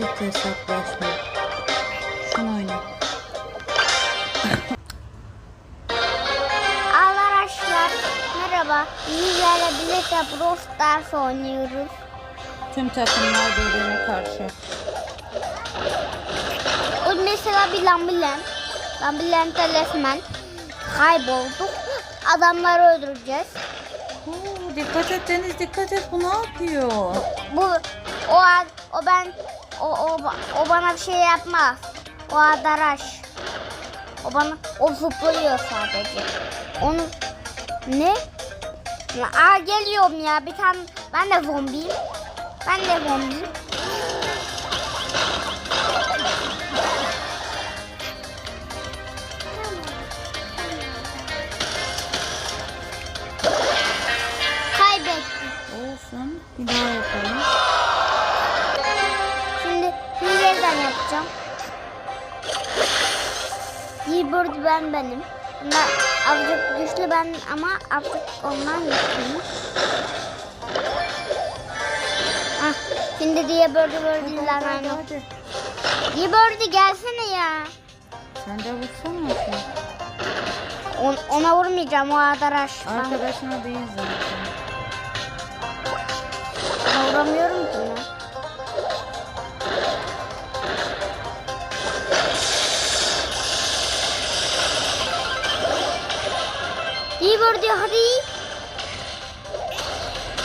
Çift hesaplaşma. Şunu oyna. Arkadaşlar merhaba. Sizlerle birlikte Brawl Stars oynuyoruz. Tüm takımlar birbirine karşı. O mesela bir lambilen. Lambilente resmen kaybolduk. Adamları öldüreceğiz. Oo, dikkat et Deniz dikkat et bu ne yapıyor? Bu o o ben o, o o bana bir şey yapmaz. O adaraş. O bana o zıplıyor sadece. Onu ne? Aa geliyorum ya bir tane ben de zombiyim. Ben de zombiyim. Kaybettim. Olsun bir daha yapalım. Yapacağım. Keyboard ben benim. Bunlar azıcık güçlü ben ama azıcık onlar güçlü. Ah, şimdi diye bördü bördüler aynı. bördü gelsene ya. Sen de vursana. On, ona vurmayacağım o adaraş. Ben Arkadaşına değil zaten. vuramıyorum ki ben. İyi vurdu hadi.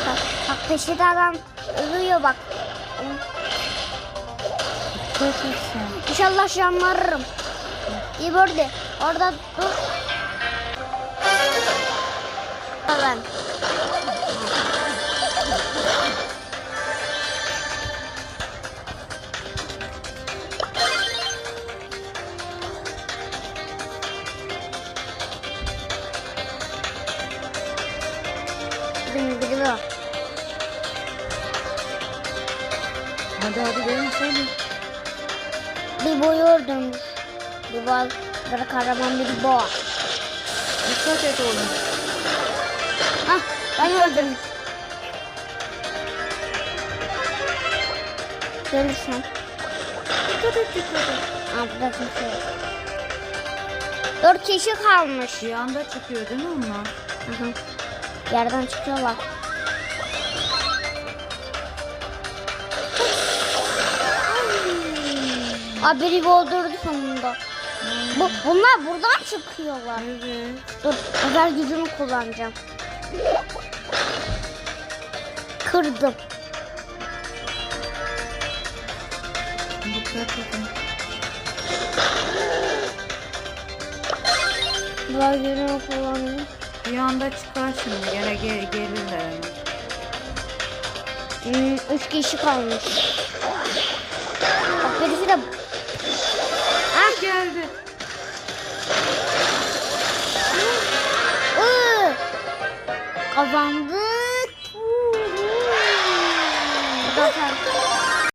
Bak, bak peşinde adam ölüyor bak. İnşallah şamarırım. İyi vurdu. Orada dur. Ben. Benim biri var. Hadi hadi hadi. Bir boyu öldürmüş. Bir bal, bir kahraman bir boğa. Dikkat et oğlum. Hah, ben öldürmüş. Görürsen. Dikkat et dikkat et. Aa, burada kimse yok. Dört kişi kalmış. Bir anda çıkıyor değil mi onlar? Aha. Yerden çıkıyorlar. Aa, biri öldürdü sonunda. Bu, bunlar buradan çıkıyorlar. Dur, özel gücümü kullanacağım. Kırdım. Dikkat edin. Özel gücümü kullanayım. Bir anda çıkar şimdi. Gene gel gelirler. Hmm, üç kişi kalmış. Bak birisi de... Ah Geldi. Iı! Kazandık. Zaten